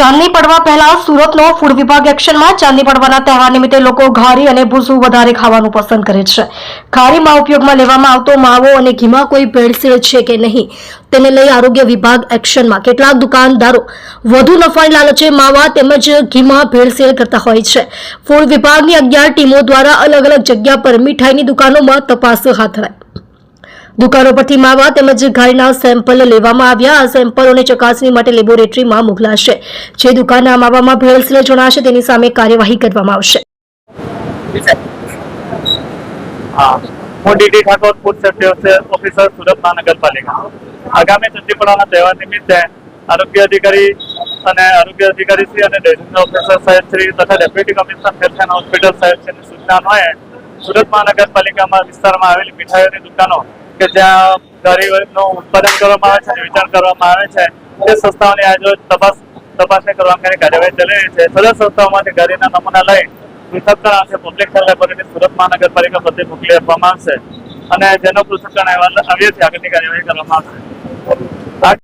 ચાંદની પડવા પહેલા સુરતનો ફૂડ વિભાગ એક્શનમાં ચાંદની પડવાના તહેવાર નિમિત્તે લોકો ઘારી અને ભૂસું વધારે ખાવાનું પસંદ કરે છે. ઘારીમાં ઉપયોગમાં લેવામાં આવતો માવો અને ઘીમાં કોઈ ભેળસેળ છે કે નહીં, તેને લઈ આરોગ્ય વિભાગ એક્શનમાં કેટલાક દુકાનદારો વધુ નફાની લાલચે માવા તેમજ ઘીમાં ભેળસેળ કરતા હોય છે. ફૂડ વિભાગની અગિયાર ટીમો દ્વારા અલગ અલગ જગ્યા પર મીઠાઈની દુકાનોમાં તપાસ હાથ ધરાઈ. દુકાનો પરથી માવા તેમજ ઘારીના સેમ્પલ લેવામાં આવ્યા. આ સેમ્પલોની ચકાસણી માટે લેબોરેટરીમાં મોકલાશે. જે દુકાનના માવામાં ભેળસેળ જણાશે, તેની સામે કાર્યવાહી કરવામાં આવશે. હા. Thakor, food safety officer Surat મહાનગરપાલિકા. આગામી ચંદીપડાના તહેવાર નિમિત્તે આરોગ્ય અધિકારી અને આરોગ્ય અધિકારી શ્રી અને રેજનલ ઓફિસર સાહેબ શ્રી તથા ડેપ્યુટી કમિશનર હેલ્થ હોસ્પિટલ સાહેબ શ્રીની સૂચના અન્વયે સુરત મહાનગરપાલિકામાં વિસ્તારમાં આવેલી મીઠાઈઓની દુકાનો કે જ્યાં ગરીબનું ઉત્પાદન કરવામાં આવે છે વેચાણ કરવામાં આવે છે, તે સંસ્થાઓની આજરોજ તપાસ તપાસણી કરવા અંગેની કાર્યવાહી ચાલી રહી છે. સદર સંસ્થાઓમાંથી ઘરીના નમૂના લઈ પૃથ્થકરણ અર્થે પબ્લિક હેલ્થ લેબોરેટરી સુરત મહાનગરપાલિકા ખાતે મોકલી આપવામાં આવશે અને જેનો પૃથ્થકરણ અહેવાલ આવ્યો છે, આગળની કાર્યવાહી કરવામાં આવશે.